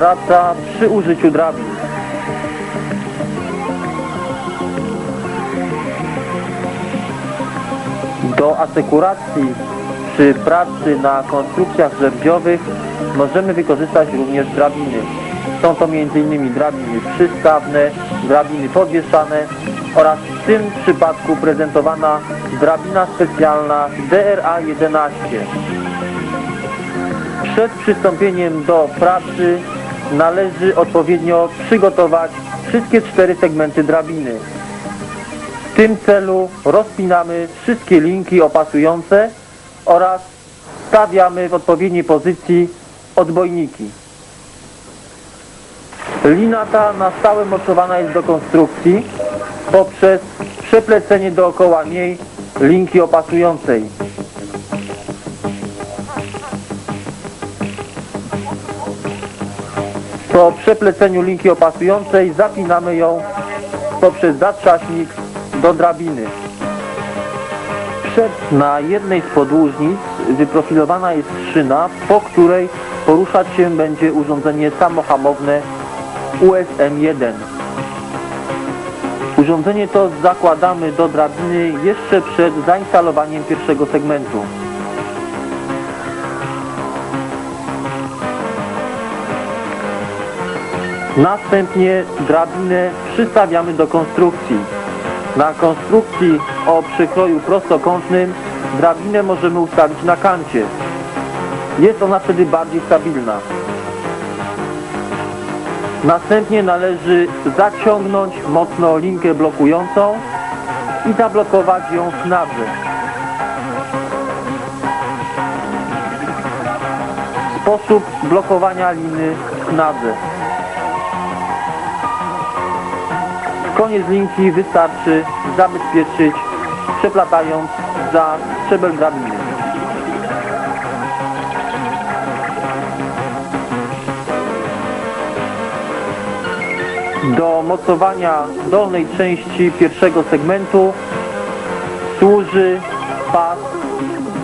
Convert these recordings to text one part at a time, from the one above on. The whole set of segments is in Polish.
Praca przy użyciu drabin. Do asekuracji przy pracy na konstrukcjach żerdziowych możemy wykorzystać również drabiny. Są to m.in. drabiny przystawne, drabiny podwieszane oraz w tym przypadku prezentowana drabina specjalna DRA-11. Przed przystąpieniem do pracy należy odpowiednio przygotować wszystkie cztery segmenty drabiny. W tym celu rozpinamy wszystkie linki opasujące oraz stawiamy w odpowiedniej pozycji odbojniki. Lina ta na stałe mocowana jest do konstrukcji poprzez przeplecenie dookoła niej linki opasującej. Po przepleceniu linki opasującej zapinamy ją poprzez zatrzaśnik do drabiny. Przed na jednej z podłużnic wyprofilowana jest szyna, po której poruszać się będzie urządzenie samohamowne USM-1. Urządzenie to zakładamy do drabiny jeszcze przed zainstalowaniem pierwszego segmentu. Następnie drabinę przystawiamy do konstrukcji. Na konstrukcji o przekroju prostokątnym drabinę możemy ustawić na kancie. Jest ona wtedy bardziej stabilna. Następnie należy zaciągnąć mocno linkę blokującą i zablokować ją w nadze. Sposób blokowania liny w nadze. Koniec linki wystarczy zabezpieczyć, przeplatając za szczebel drabiny. Do mocowania dolnej części pierwszego segmentu służy pas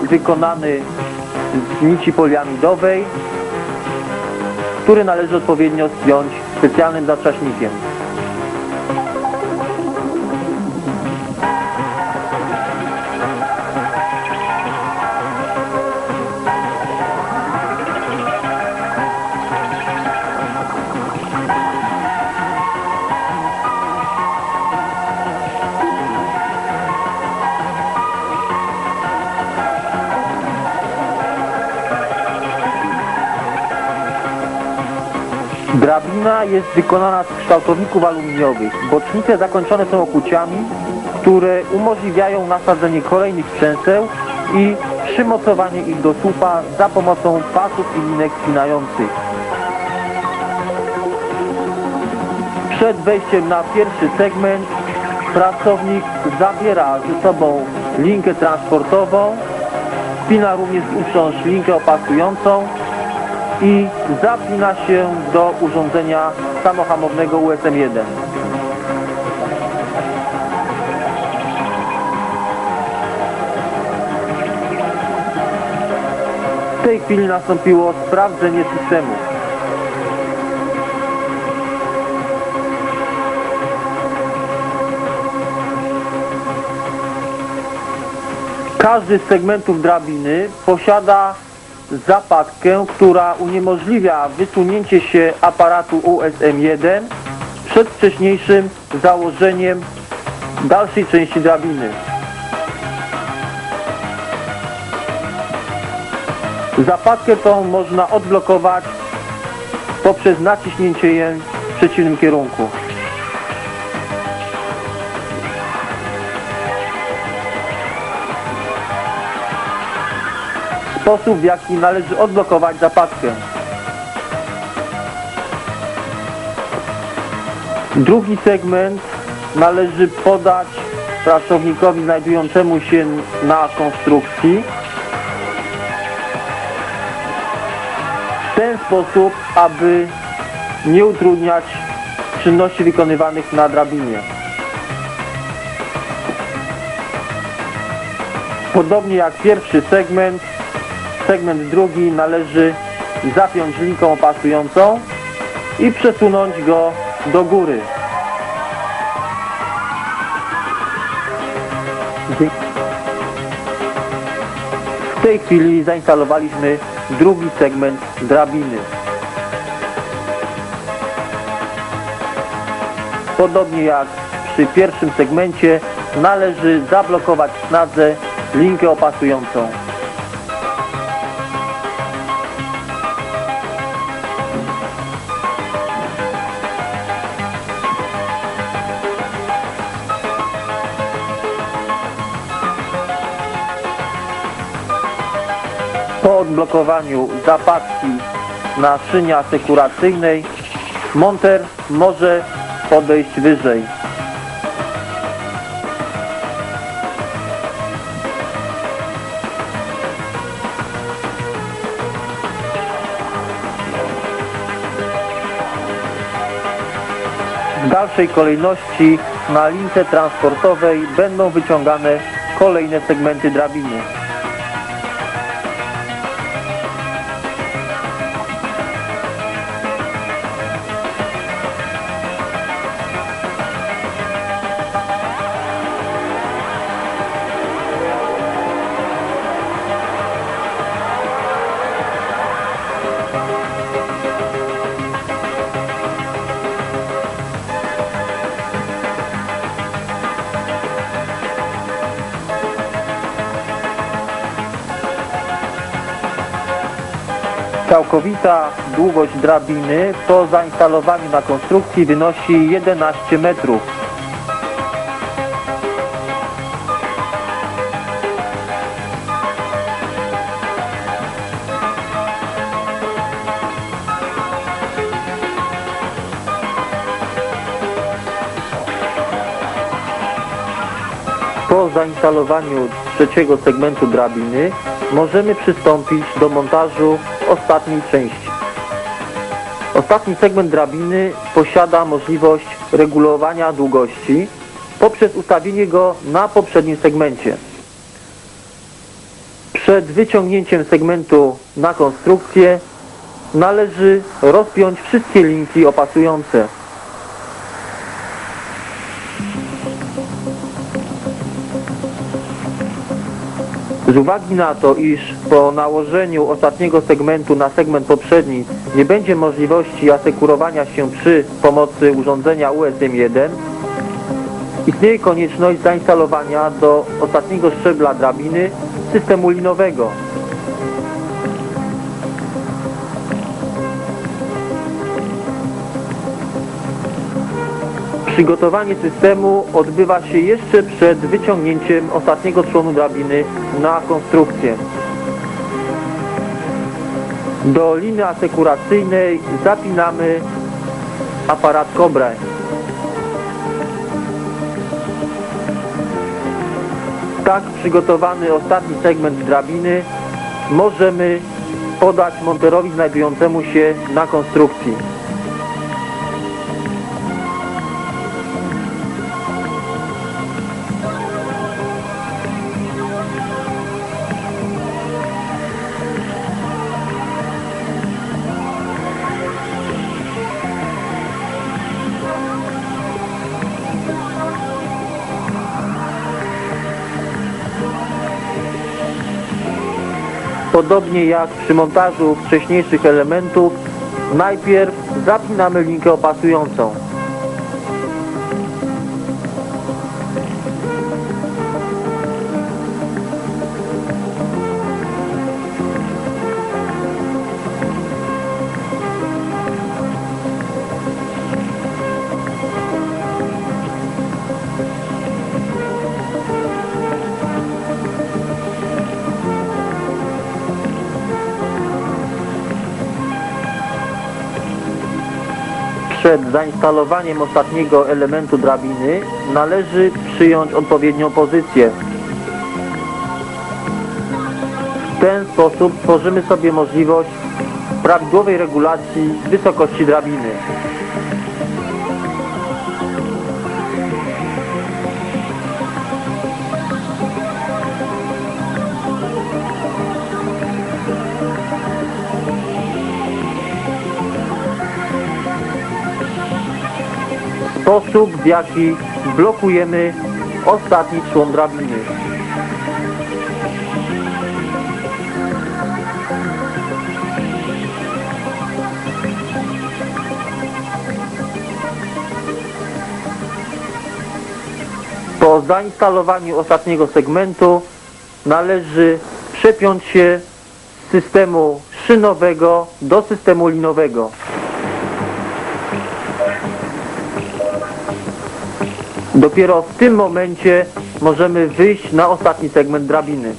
wykonany z nici poliamidowej, który należy odpowiednio spiąć specjalnym zatrzaśnikiem. Drabina jest wykonana z kształtowników aluminiowych. Bocznice zakończone są okuciami, które umożliwiają nasadzenie kolejnych sprzęseł i przymocowanie ich do słupa za pomocą pasów i linek spinających. Przed wejściem na pierwszy segment pracownik zabiera ze sobą linkę transportową, spina również uprząż linkę opasującą i zapina się do urządzenia samohamownego USM-1. W tej chwili nastąpiło sprawdzenie systemu. Każdy z segmentów drabiny posiada zapadkę, która uniemożliwia wysunięcie się aparatu USM-1 przed wcześniejszym założeniem dalszej części drabiny. Zapadkę tą można odblokować poprzez naciśnięcie jej w przeciwnym kierunku. Sposób w jaki należy odblokować zapadkę. Drugi segment należy podać pracownikowi znajdującemu się na konstrukcji w ten sposób, aby nie utrudniać czynności wykonywanych na drabinie. Podobnie jak pierwszy segment, segment drugi należy zapiąć linką opasującą i przesunąć go do góry. W tej chwili zainstalowaliśmy drugi segment drabiny. Podobnie jak przy pierwszym segmencie należy zablokować w snadze linkę opasującą. Po odblokowaniu zapadki na szynie asekuracyjnej monter może podejść wyżej. W dalszej kolejności na lince transportowej będą wyciągane kolejne segmenty drabiny. Całkowita długość drabiny po zainstalowaniu na konstrukcji wynosi 11 metrów. Po zainstalowaniu trzeciego segmentu drabiny możemy przystąpić do montażu ostatniej części. Ostatni segment drabiny posiada możliwość regulowania długości poprzez ustawienie go na poprzednim segmencie. Przed wyciągnięciem segmentu na konstrukcję należy rozpiąć wszystkie linki opasujące. Z uwagi na to, iż po nałożeniu ostatniego segmentu na segment poprzedni nie będzie możliwości asekurowania się przy pomocy urządzenia USM1, istnieje konieczność zainstalowania do ostatniego szczebla drabiny systemu linowego. Przygotowanie systemu odbywa się jeszcze przed wyciągnięciem ostatniego członu drabiny na konstrukcję. Do liny asekuracyjnej zapinamy aparat Cobra. Tak przygotowany ostatni segment drabiny możemy podać monterowi znajdującemu się na konstrukcji. Podobnie jak przy montażu wcześniejszych elementów, najpierw zapinamy linkę opasującą. Przed zainstalowaniem ostatniego elementu drabiny należy przyjąć odpowiednią pozycję. W ten sposób tworzymy sobie możliwość prawidłowej regulacji wysokości drabiny. Sposób, w jaki blokujemy ostatni człon drabiny. Po zainstalowaniu ostatniego segmentu należy przepiąć się z systemu szynowego do systemu linowego. Dopiero w tym momencie możemy wyjść na ostatni segment drabiny.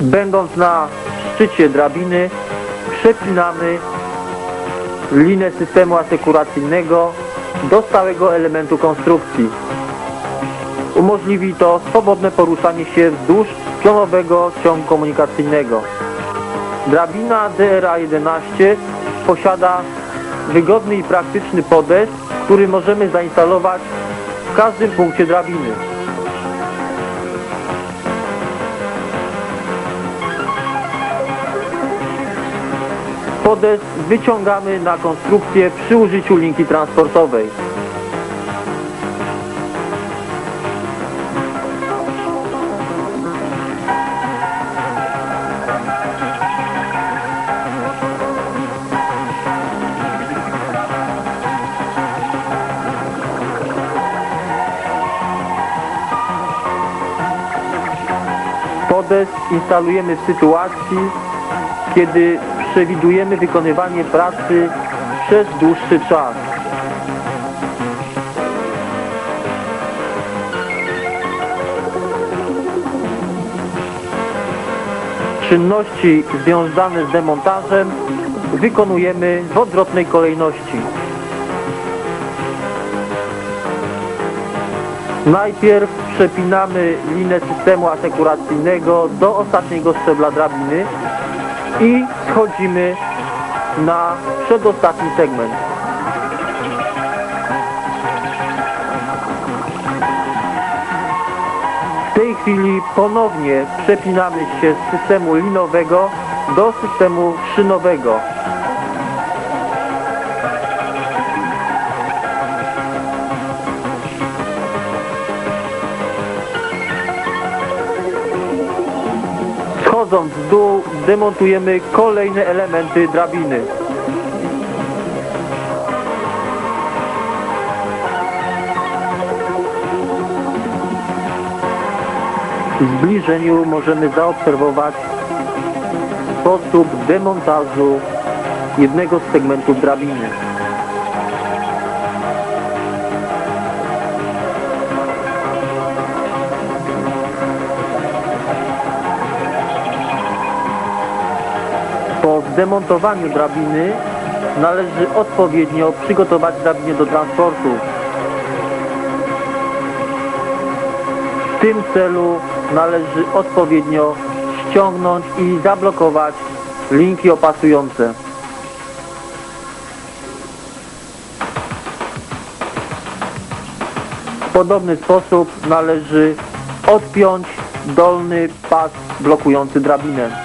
Będąc na szczycie drabiny, przepinamy linę systemu asekuracyjnego do stałego elementu konstrukcji. Umożliwi to swobodne poruszanie się wzdłuż pionowego ciągu komunikacyjnego. Drabina DRA-11 posiada wygodny i praktyczny podest, który możemy zainstalować w każdym punkcie drabiny. Podest wyciągamy na konstrukcję przy użyciu linki transportowej. Instalujemy w sytuacji, kiedy przewidujemy wykonywanie pracy przez dłuższy czas. Czynności związane z demontażem wykonujemy w odwrotnej kolejności. Najpierw przepinamy linę systemu asekuracyjnego do ostatniego szczebla drabiny i schodzimy na przedostatni segment. W tej chwili ponownie przepinamy się z systemu linowego do systemu szynowego. Schodząc w dół, demontujemy kolejne elementy drabiny. W zbliżeniu możemy zaobserwować sposób demontażu jednego z segmentów drabiny. Po zdemontowaniu drabiny należy odpowiednio przygotować drabinę do transportu. W tym celu należy odpowiednio ściągnąć i zablokować linki opasujące. W podobny sposób należy odpiąć dolny pas blokujący drabinę.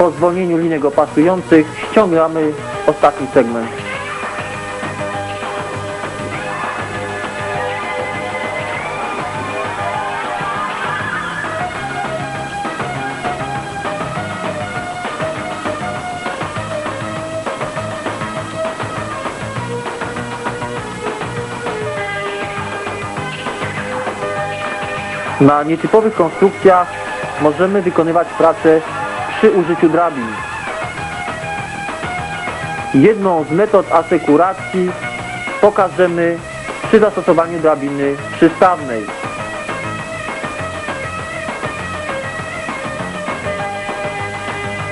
Po zwolnieniu linek opasujących ściągamy ostatni segment. Na nietypowych konstrukcjach możemy wykonywać pracę przy użyciu drabin. Jedną z metod asekuracji pokażemy przy zastosowaniu drabiny przystawnej.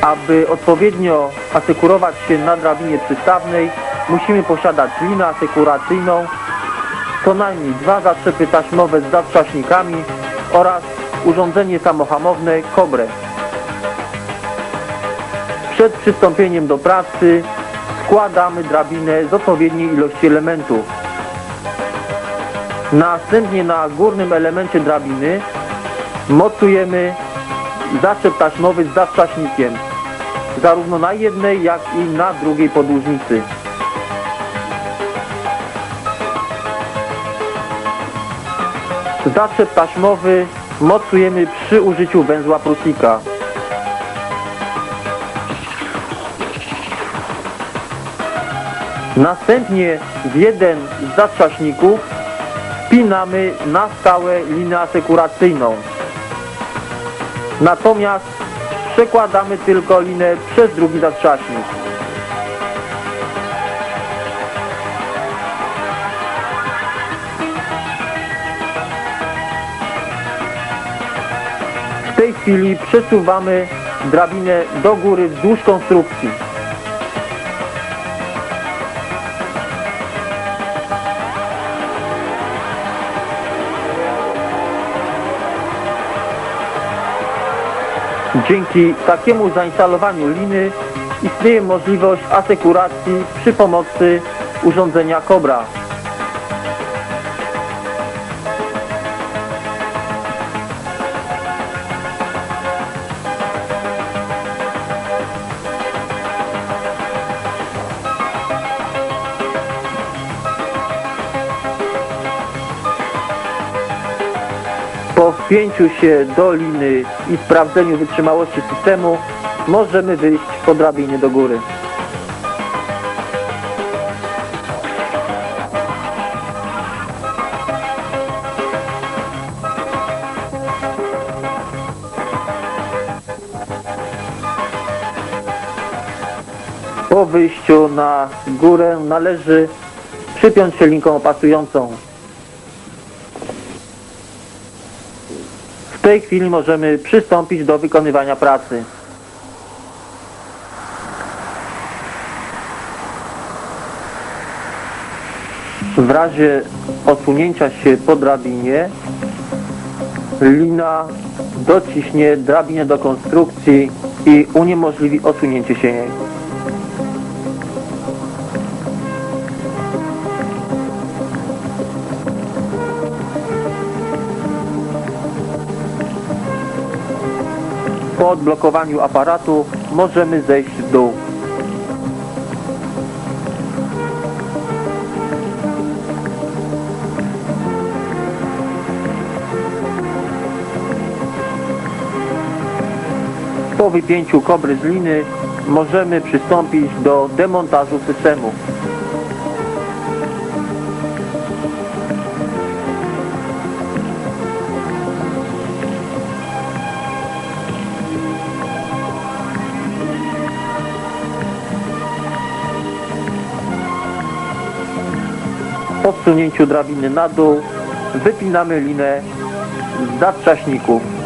Aby odpowiednio asekurować się na drabinie przystawnej, musimy posiadać linę asekuracyjną, co najmniej dwa zatrzepy taśmowe z zatrzaśnikami oraz urządzenie samohamowne Kobre. Przed przystąpieniem do pracy wkładamy drabinę z odpowiedniej ilości elementów. Następnie na górnym elemencie drabiny mocujemy zaczep taśmowy z zastrzaśnikiem, zarówno na jednej, jak i na drugiej podłużnicy. Zaczep taśmowy mocujemy przy użyciu węzła prusika. Następnie w jeden z zatrzaśników wpinamy na stałe linię asekuracyjną. Natomiast przekładamy tylko linę przez drugi zatrzaśnik. W tej chwili przesuwamy drabinę do góry wzdłuż konstrukcji. Dzięki takiemu zainstalowaniu liny istnieje możliwość asekuracji przy pomocy urządzenia Cobra. Po wpięciu się do liny i sprawdzeniu wytrzymałości systemu możemy wyjść po drabinie do góry. Po wyjściu na górę należy przypiąć się linką opasującą. Tej chwili możemy przystąpić do wykonywania pracy. W razie osunięcia się po drabinie lina dociśnie drabinę do konstrukcji i uniemożliwi osunięcie się jej. Po odblokowaniu aparatu możemy zejść w dół. Po wypięciu kobry z liny możemy przystąpić do demontażu systemu. Po wsunięciu drabiny na dół wypinamy linę z.